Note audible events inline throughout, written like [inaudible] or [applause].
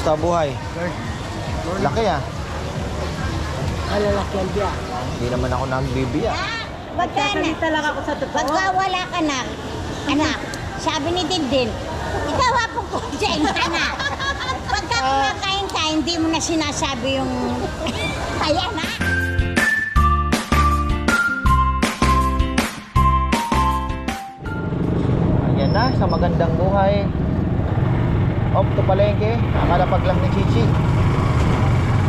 Kamusta buhay? Laki ah. Yan diya. Hindi naman ako nagbibiya. Pagka, Sasalita lang ako sa totoo. pagka wala ka na, anak, sabi ni Dindin, ikaw hapong konsensya na. Pagka kumakain ka, hindi mo na sinasabi yung, [laughs] kaya na. Ayan na, sa magandang buhay. Off to palengke. Nakalapag lang ni Chichi.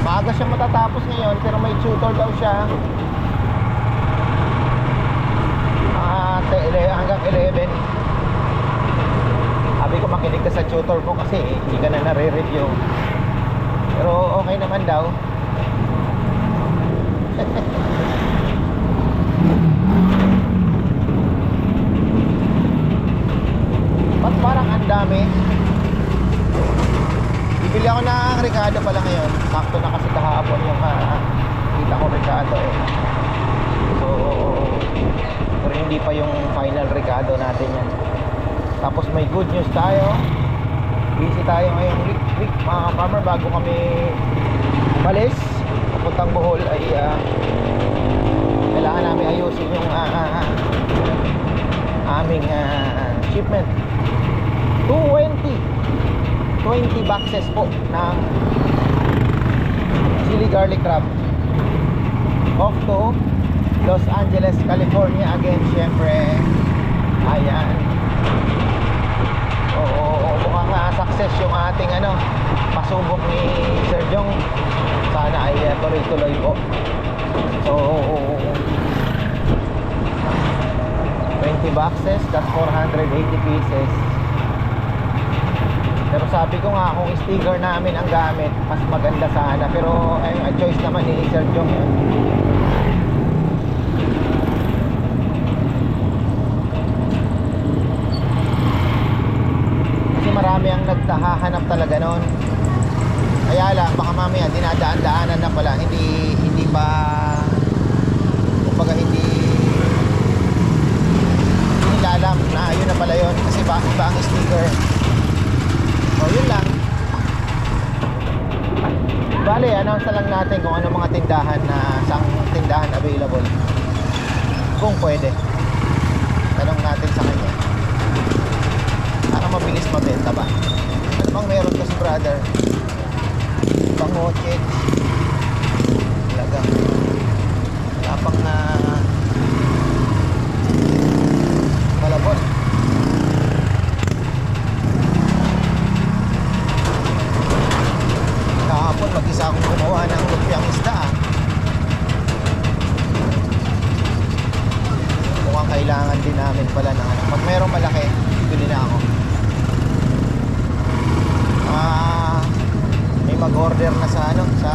Maaga siya matatapos ngayon pero may tutor daw siya. Ah, te- hanggang 11. Sabi ko makinig ka sa tutor mo kasi hindi ka na nare-review. Pero okay naman daw. [laughs] Ba't parang ang dami? Bibili ako ng Ricardo pala ngayon. Sakto na kasi kahapon yung ah, kita ko Ricardo eh. So, pero hindi pa yung final Ricardo natin yan. Tapos may good news tayo. Busy tayo ngayong week, week mga farmer bago kami balis. Papuntang Bohol ay ah, kailangan namin ayusin yung ah, ah, aming ah, shipment. 220 20 boxes po ng chili garlic crab. Off to Los Angeles, California again syempre. Ayan. Oo, mukhang ah, success yung ating ano pasubok ni Sir Jong. Sana ay ah, tuloy-tuloy po. So 20 boxes that's 480 pieces pero sabi ko nga kung sticker namin ang gamit mas maganda sana. Pero ay, ang choice naman ni Sir Jong yun kasi marami ang nagtahahanap talaga noon kaya lang baka mamaya dinadaan-daanan na pala hindi hindi pa kumbaga hindi nila alam na yun na pala yun kasi ba, iba ang sticker o yun lang Bale, announce na lang natin kung ano mga tindahan na sang tindahan available. Kung pwede tanong natin sa kanya para mabilis mabenta ba ano bang meron kasi brother pangoche talaga wala pang na malabon kahapon mag-isa akong gumawa ng lumpiang isda ah. mukhang kailangan din namin pala ng ano. Pag merong malaki bibili na ako. Ah may mag-order na sa ano sa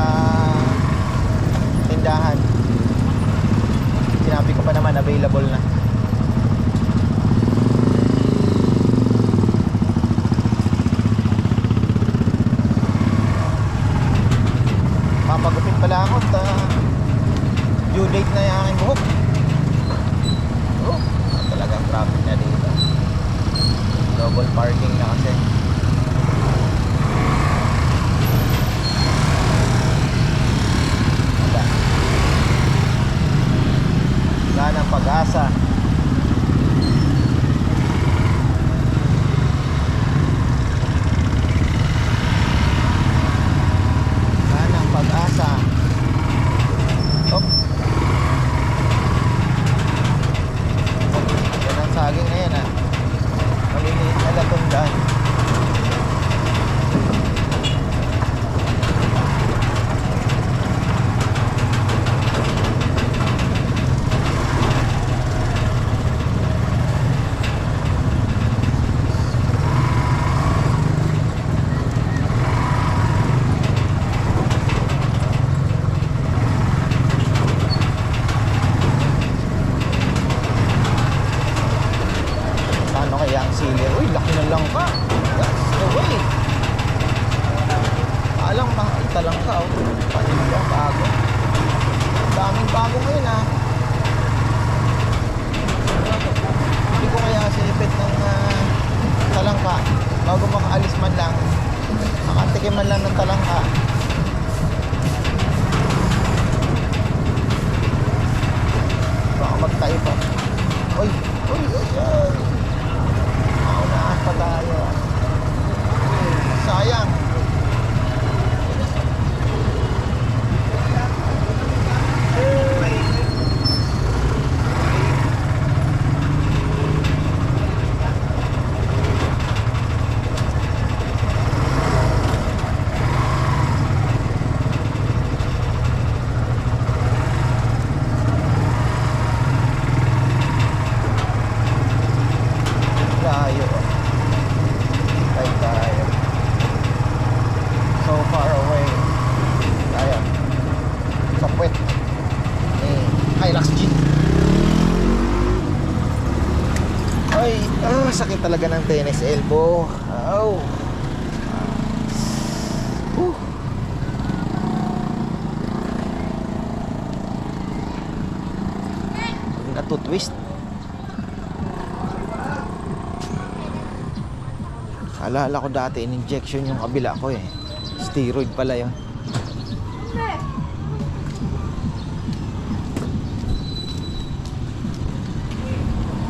tindahan. Sinabi ko pa naman available na. Papagupit pala ako at ah, due date na yung aking buhok traffic na dito. Double parking na kasi. Ng pag-asa 走。Tennis elbow. Ow. Uh. Natutwist. Alala ko dati in-injection yung kabila ko eh. Steroid pala yun.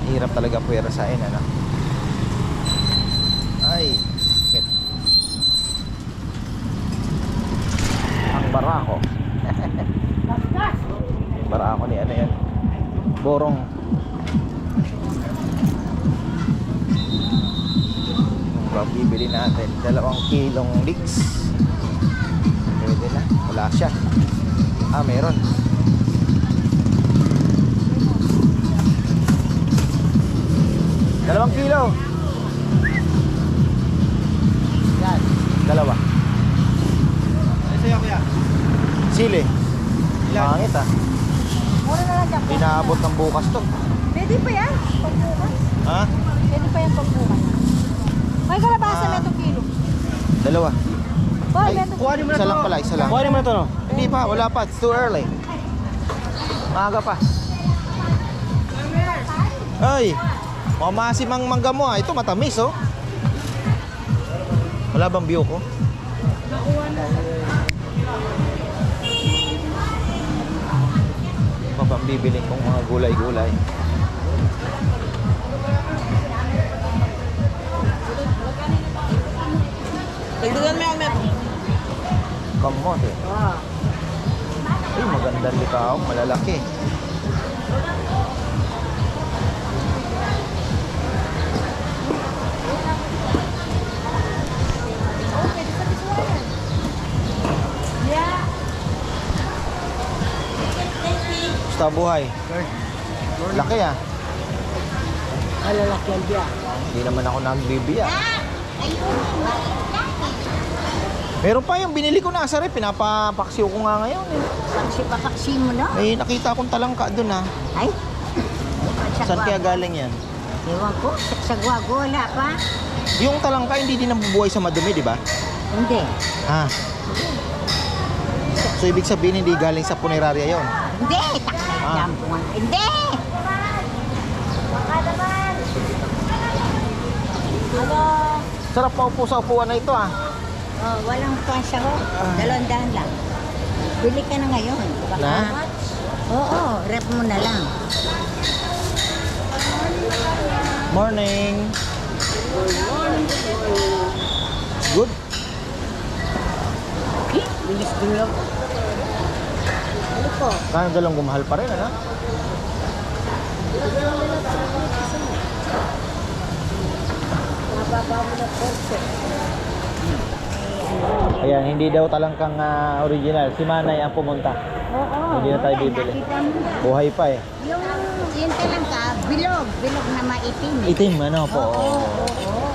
Hirap talaga puwera sa akin, ano? Ay, shit. Ang barako. barako ni ano yan? Borong. Ang bibili natin, dalawang kilong leeks. Pwede na, wala siya. Ah, meron. Dalawang kilo. Yan, dalawa. Sa'yo kuya. Sili. Ilan? Mangit ah. Na dyan. Inaabot ng bukas to. Pwede pa yan, pagbukas. Ha? Pwede pa yan pagbukas. May kalabasa Ah. na itong kilo. Dalawa. Boy, Ay, mo na Isa to. lang pala, isa lang. Kuhanin mo na to, no? Hindi pa, wala pa. It's too early. Maaga pa. Ay, mamasim ang mangga mo ah. Ito matamis oh. Wala bang view ko? Ano bang bibiling kong mga gulay-gulay? Dagdagan mo yung met. Kamot eh. Ah. Ay, magandang likaw. Malalaki. Basta buhay. Laki ah. Malalaki yan diya. Hindi naman ako nagbibiya. Meron pa yung binili ko nasa rep. Pinapapaksiw ko nga ngayon eh. Paksi pa paksi mo na. May nakita akong talangka dun ah. Ay. Saan kaya galing yan? Ewan ko, sa gwago wala pa. Yung talangka hindi din nabubuhay sa madumi, di ba? Hindi. Ah. So ibig sabihin hindi galing sa punerarya yon. Hindi, takay Ah. po. Hindi! Baka naman. Ano? Sarap paupo sa upuan na ito ah. Oh, walang pansya ko. Dalawang daan lang. Bili ka na ngayon. Baka, Na? Oo, rep mo na lang. Morning. Good. Okay, bilis din lang. Ano po? Kaya dalawang gumahal pa rin, ano? Mababa mo na portion. Ayan, hindi daw talangkang ah, original. Si Manay ang pumunta. Oo. Hindi na tayo wala, bibili. Nakita mo na. Buhay pa eh. Yung, yun talaga, bilog. Bilog na maitim. Itim, ano po? Oo, oo, oo.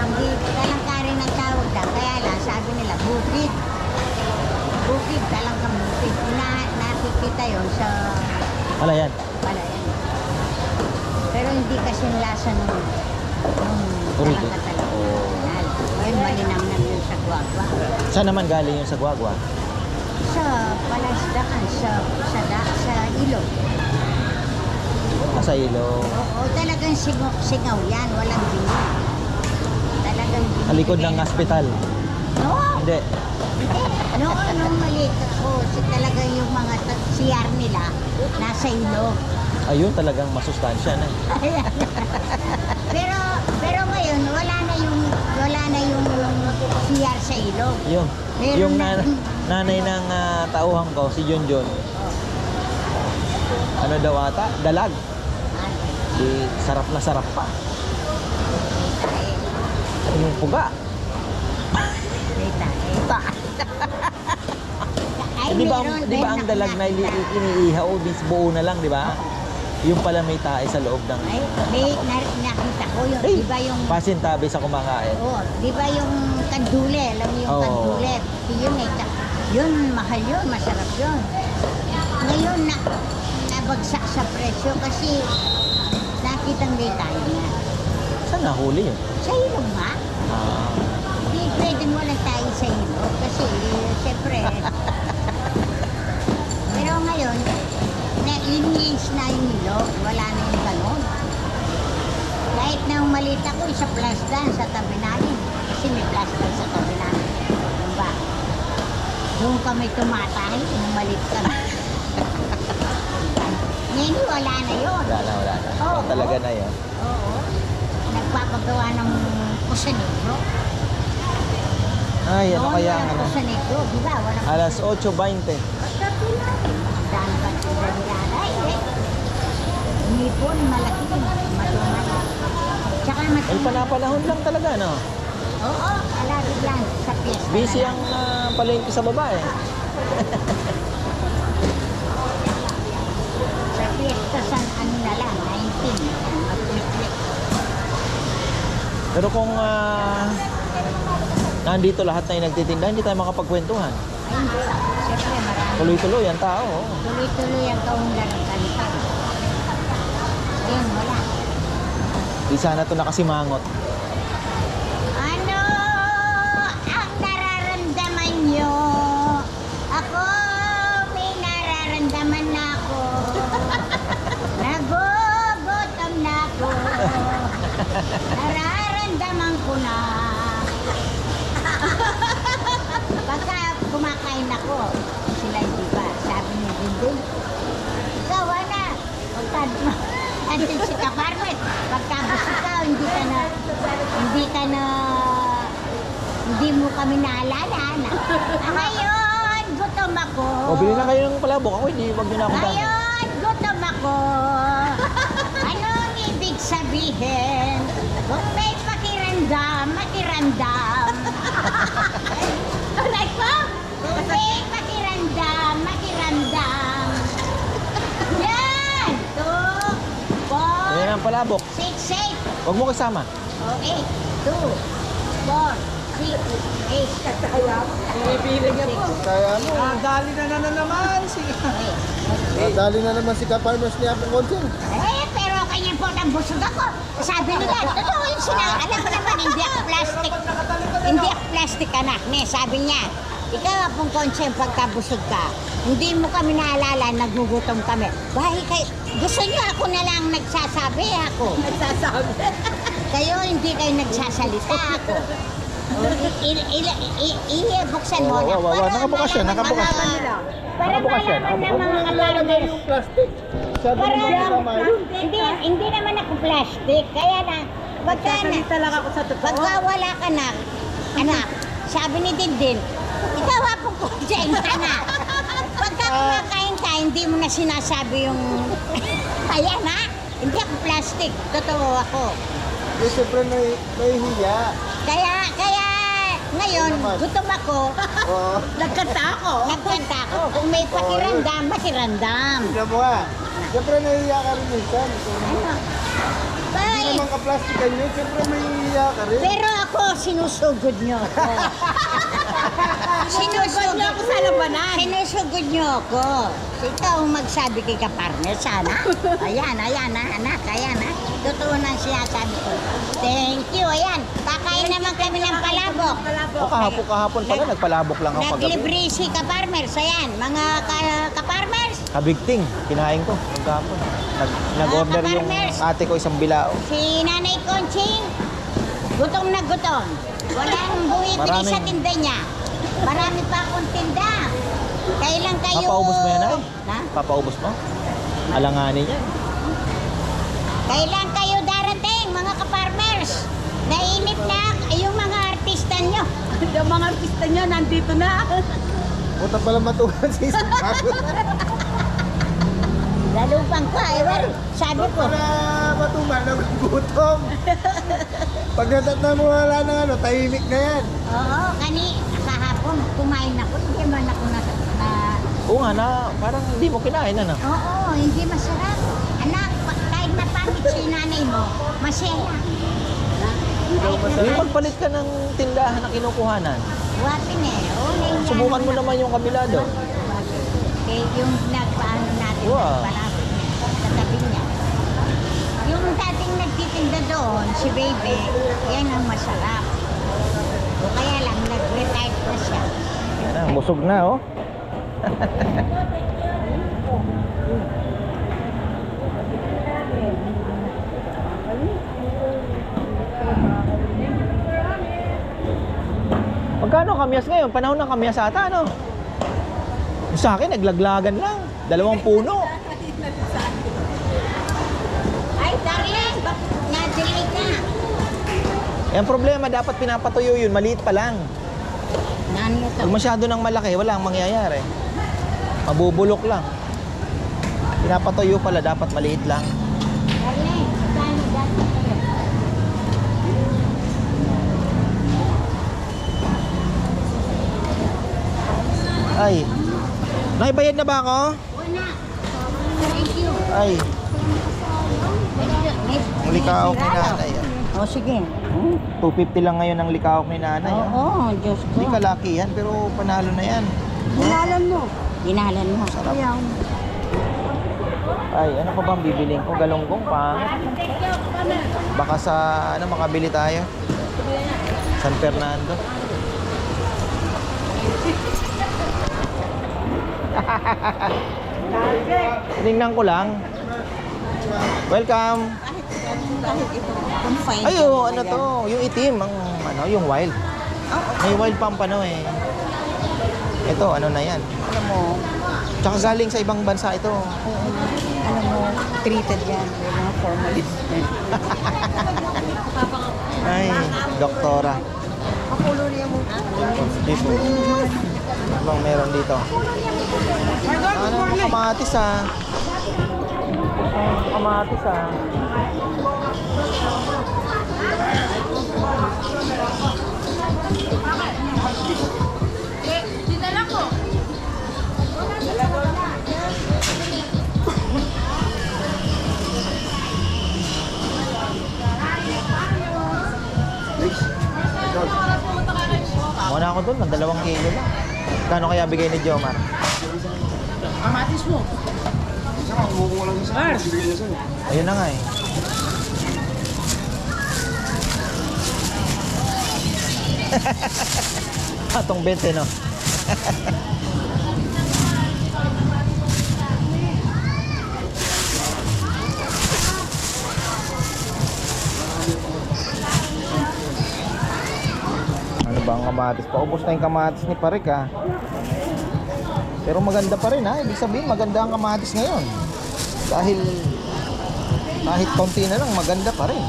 Hindi, talangka rin ang tawag na. Kaya lang, sabi nila, bukid. Bukid, talangkang bukid. Na, nakikita yon sa Wala yan. palayan. Pero hindi kasi yung lasa nung, nung talaga. Oo. Original. Ayun, malinamnam yun sa guwagwa. Saan naman galing yung sa Guagua? Sa palasdaan, sa, sa, da, sa ilog. Nasa ilo. Oo, talagang singaw, singaw yan. Walang bini. Talagang talagang... Sa likod ng hospital. No, Hindi. hindi. Noon, nung maliit ako, si talaga yung mga CR nila, nasa ilog. Ayun talagang masustansya na. Ayan. [laughs] pero, pero ngayon, wala na yung, wala na yung CR sa ilog. Yung, Meron yung na- nan- nanay ng ah, tauhan ko, si John. Ano daw ata? Dalag. Di, sarap na sarap pa. Yung puga. Ay, Eh, di ba, ang- meron di ba ang dalag na ili- nakita. iniihaw, di buo na lang, di ba? Yung pala may tae sa loob ng... Ay, may na, nakita ko yung, Ay, di ba yung, pasintabi sa kumakain. oh, di ba yung kandule, alam mo yung Oo. kandule, yun eh, ta- yun, mahal yun, masarap yun. Ngayon, na, nabagsak sa presyo kasi nakitang may tayo na. Saan nahuli yun? Sa ilog nga, Ah, Hindi pwedeng wala tayo sa ilog kasi siyempre. [laughs] Pero ngayon, na-linis na yung ilog, wala na yung ganon. Kahit nang maliit ako, sa plasdan sa tabi namin. Kasi may plasdan sa tabi namin. Yung ba? Doon kami tumatay, nung maliit kami. [laughs] Ngayon, wala na yun. wala na, wala na. Oo. Talaga na yun. Oo. Nagpapagawa ng kusanigro. Ay, ano kaya ang ano? kusanigro, di ba? Walang Alas 8.20. Dahil ba sila nilalay eh. Malaki, madumay. Tsaka Ay, matindi. panapanahon lang talaga, no? Oo, alagi lang sa piyesta. Busy ang ah, palengke sa baba, eh. [laughs] Sa piyesta sa ano na lang, 19. Mag-click-click. Pero kung ah, nandito lahat na yung nagtitinda, hindi tayo makapagkwentuhan. Ay, hindi. Siyempre, marami. Tuloy-tuloy ang tao. oh. Tuloy-tuloy ang kaundan ng. Ayun, wala. Di sana to nakasimangot. Ano ang nararamdaman nyo? Ako, may nararamdaman na ako. [laughs] Nagugutom na ako. Nararamdaman ko na. Pagka kumakain ako, sila hindi ba? Sabi ni Dindin, ikaw na. Pagka andun si Kaparmet, pagka busog ka, hindi ka na, hindi ka na, hindi mo kami naalala na. Ngayon, gutom ako. O, bili na kayo ng palabok. Ako, hindi, wag nyo na akong dami. Ngayon, gutom ako. Anong ibig sabihin? Kung may pakiramdam, makiramdam. [laughs] Ko? Kung may pakiramdam, makiramdam. Yan! Two, four, Ayan ang palabok. six, eight. Huwag mo kasama. Oh, eight. Two, four, six, eight. Binibiling ako. Kaya mo, Ah, dali na na, na naman. Sige. Eight. dali na naman si Ka-Farmers ni Apong Konting. Ang busog ako. Sabi nila, totoo yung sila. Alam ko naman, hindi ako plastic. Hindi ako plastic anak. Ne, sabi niya, ikaw apong konseng pagkabusog ka. Hindi mo kami naalala, nagugutom kami. Bahay kayo, gusto niyo ako na lang nagsasabi ako. Nagsasabi. [laughs] Kayo hindi kayo nagsasalita ako. Ibuksan mo na. nakabukas yan, malaman nakabukas. Para Nakabukas yan, malaman ng nakabukas. mga yung plastic. Sabi Para mo kasama yun. hindi, hindi naman ako plastic. Kaya na, pagka, na, Nagsasalita lang ako sa totoo. pagka wala ka na, anak, sabi ni Dindin, ikaw apong konsyenta na. Pagka kumakain ka, hindi mo na sinasabi yung, [laughs] kaya na, hindi ako plastic. Totoo ako. Eh, siyempre may, may hiya. Kaya, kaya, ngayon, Ano naman? gutom ako, Oo. Nagkanta ako. nagkanta ako. Kung may pakiramdam, makiramdam. Tignan mo nga. Siyempre nahihiya ka rin minsan. Kung Ano? Hindi Bye! naman ka-plastican yun, siyempre may hiya ka rin. Pero ako, sinusugod nyo ako. [laughs] Sinugod niyo ako sa labanan. Sinusugod nyo ako. Ikaw ang magsabi kay kapartner, sana. Ayan, ayan na, anak, ayan na. Totoo na sinasabi ko. Thank you, ayan. Kakain naman kami ng palabok. O, kahapon, kahapon pala, nagpalabok lang ako paggabi. Naglibre si kaparmers, ayan. Mga ka kaparmers, Kabigting, kinain ko. Yung kahapon. Nag, nag-order yung kaparmers. ate ko isang bilao. si Nanay Conching, Gutom na gutom. Walang bumibili Maraming- sa tinda niya. Marami pa akong tinda. Kailan kayo... Papaubos mo yan, ay? Ha? Papaubos mo? Alanganin yan. Kailan kayo darating, mga ka-farmers? Nainip na yung mga artista nyo. [laughs] Yung mga artista niya nandito na. Puta pala matukan sa isang bago. Lalupang ka, ewan. Sabi ko, Para matuman, nagugutom. [laughs] Pag natatna mo wala ng ano, tahimik na yan. oo, kani, kahapon kumain ako. Hindi man ako na... na Oo nga na, parang hindi mo kinain ano. oo, hindi masarap. Anak, kahit napamit si nanay mo, masaya. Yung na magpalit ka ng tindahan na kinukuhanan. Wapin eh. Nangyari Subukan mo na- naman yung kabila doon. Eh, yung natin, Wow. niya, niya. Yung dating nagtitinda doon, si Baby, yan ang masarap. O kaya lang, nag-retired na siya. Yan na, busog na oh. Magkano kamyas ngayon? Panahon ng kamyas ata, ano? Sa akin, naglaglagan lang. Dalawang puno. Ay, darling, bakit na-delay ka? Yung problema, dapat pinapatuyo yun. Maliit pa lang. To? Pag masyado ng malaki, wala ang mangyayari. Mabubulok lang. Pinapatuyo pala, dapat maliit lang. Darling? Ay. Naibayad na ba ako? Ay, ang likaw ni nanay. ah. O, sige. 250 lang ngayon ang likaw ni nanay. Oo, ah. Diyos ko. Hindi kalaki yan, pero panalo na yan. Dinalan mo. Dinalan mo. Sarap. Ay, ano pa bang bibiling ko? Galonggong pa. Baka sa, ano, makabili tayo. San Fernando. [laughs] Tinignan ko lang. Welcome. Kahit ito, confined. Ay, oh, ano to? Yung itim, ang ano, yung wild. May wild pampano eh. Ito, ano na yan. Alam mo, Tsaka galing sa ibang bansa ito. alam mo, treated yan. Yung mga formalist. [laughs] Ay, doktora. Pakulo niya mo. Dito. Bang meron dito? Ano, kamatis ah. Kamatis ah. Muna ako doon, ng dalawang kilo lang. Kano kaya bigay ni Jomar? Ayun na nga eh. [laughs] Atong 20 no? [laughs] kamatis? Paubos na yung kamatis ni Parik ah. Pero maganda pa rin ha. Ibig sabihin maganda ang kamatis ngayon. Dahil kahit konti na lang maganda pa rin.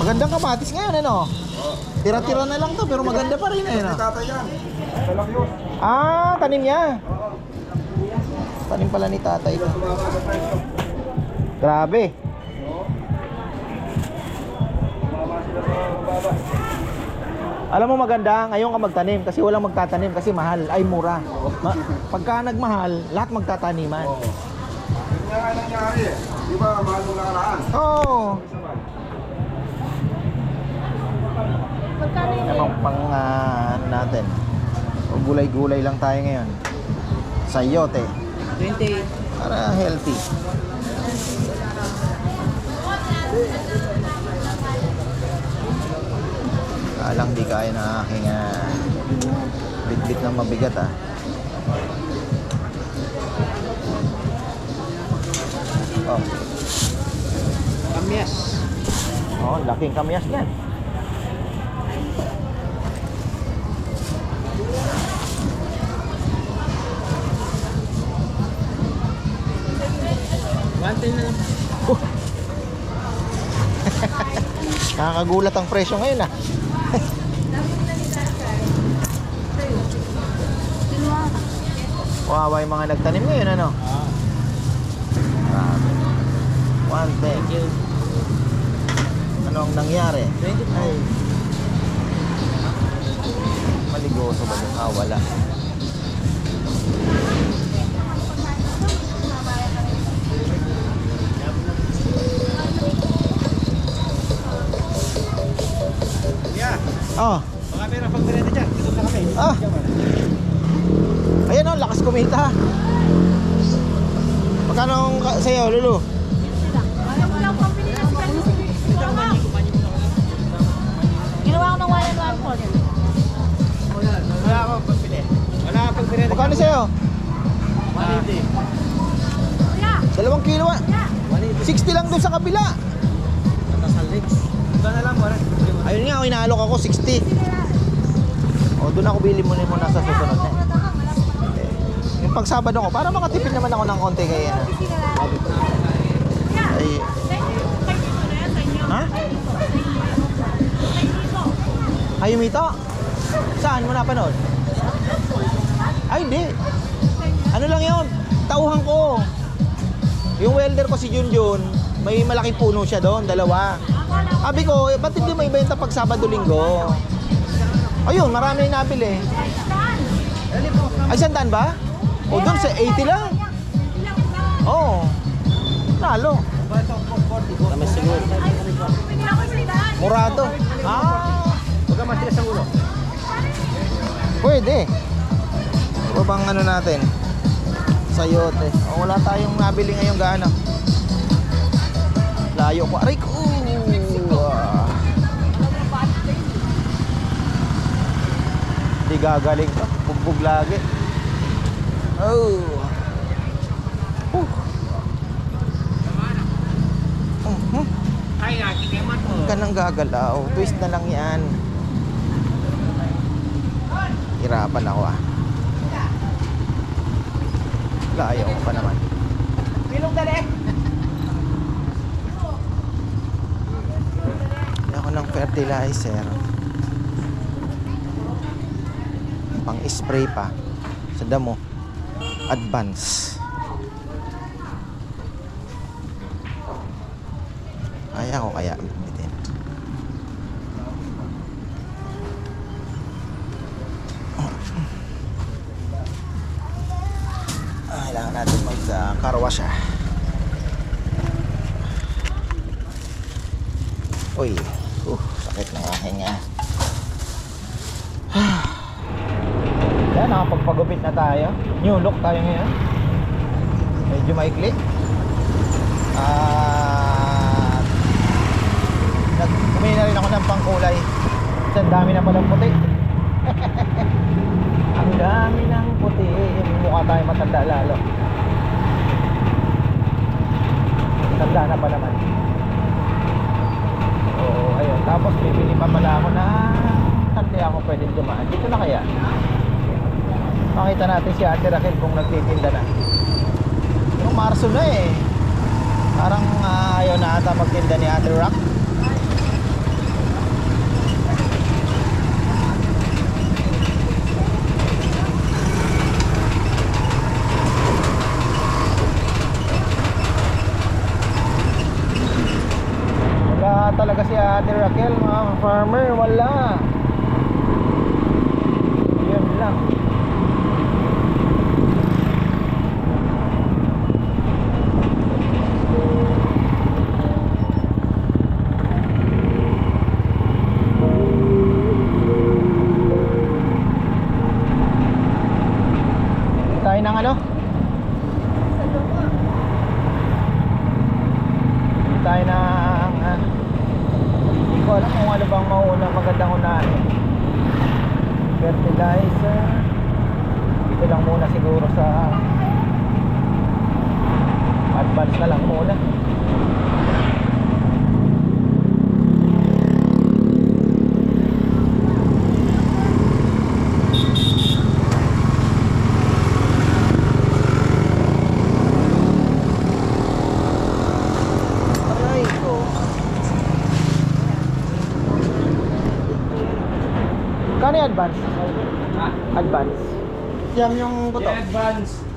Magandang kamatis ngayon ano? Tira-tira na lang to pero maganda pa rin eh. No? Ah, tanim niya. Tanim pala ni tatay ito. Grabe. Alam mo maganda, ngayon ka magtanim kasi walang magtatanim kasi mahal ay mura. Ma- pagka nagmahal, lahat magtataniman. Oo. Yun nga nangyari eh. Di ba, mahal mo nakaraan? Oo. Namang pang ah, ano natin. O, Gulay-gulay lang tayo ngayon. Sayote. 20. Para healthy. Alang di kaya ng aking ah, bitbit ng mabigat ah. Oh. Laking kamyas yan. [laughs] Nakakagulat ang presyo ngayon ah. Wawa yung mga nagtanim ngayon ano? Grabe. One thing. Ano ang nangyari? Ay. Maligoso ba doon? Ah, wala. Yeah, Oh, baka meron pang dyan. Dito na kami. Ah. Oh, kumita. Magkano sa'yo, Lulu? Ginawa ko ng one and one fourth. Wala akong pagpili. Wala akong merenda. Magkano sa'yo? 180. Dalawang kilo ah. 60 lang doon sa kabila. Ito na lang, waran. Ayun nga, inaalok ako 60. O, doon ako bili muna muna sa susunod pag Sabado ko, para makatipid naman ako ng konti kaya na. Ay. Ha? Ay, umito? Saan mo napanood? Ay, hindi. Ano lang yun? Tauhan ko. Yung welder ko si Junjun, may malaking puno siya doon, dalawa. Sabi ko, eh, ba't hindi mo ibenta pag Sabado-Linggo? Ayun, marami na nabili. Ay, sandaan ba? O, doon sa 80 lang. Oo. Oh, nalo. Kami siguro. Murado. Ah, Huwag ka matigas sa ulo. pwede. Ano bang ano natin? Sayote. Oh, wala tayong nabili ngayong gaano. Layo ko. Aray ko. Ah. Di gagaling ka. Bugbog lagi. Oh. Uh. Mo. Huwag ka nang gagalaw. Twist na lang yan. Hirapan ako ah. Layo ko pa naman. Pilong dali. Ako ng fertilizer. Pang spray pa. Sa damo. Advance. Kaya ko kaya bitin. Ah, Kailangan natin mag uh, car wash ah. Uy, uh, sakit ng aking nga. Yan, nakapagpagupit na tayo. New look tayo ngayon. Medyo maikli. At nag kumili na rin ako ng pangkulay. Kasi ang dami na palang puti. [laughs] ang dami ng puti. Mukha tayo matanda lalo. Tanda na pa naman. Oo, ayun. Tapos bibili pa pala ako na hindi ako pwedeng dumaan. Dito na kaya? Makita natin si Ate Raquel kung nagtitinda na. Yung Marso na eh. Parang ah, ayaw na ata magtinda ni Ate Rock. Talaga si Ate Raquel mga farmer, wala. Yun lang. Tayo ng ano? Bili tayo ng ah, hindi ko alam kung ano bang mauna magandang unahin. Fertilizer dito lang muna siguro sa advance na lang muna advance? Advance. Siyam yung buto. Advance.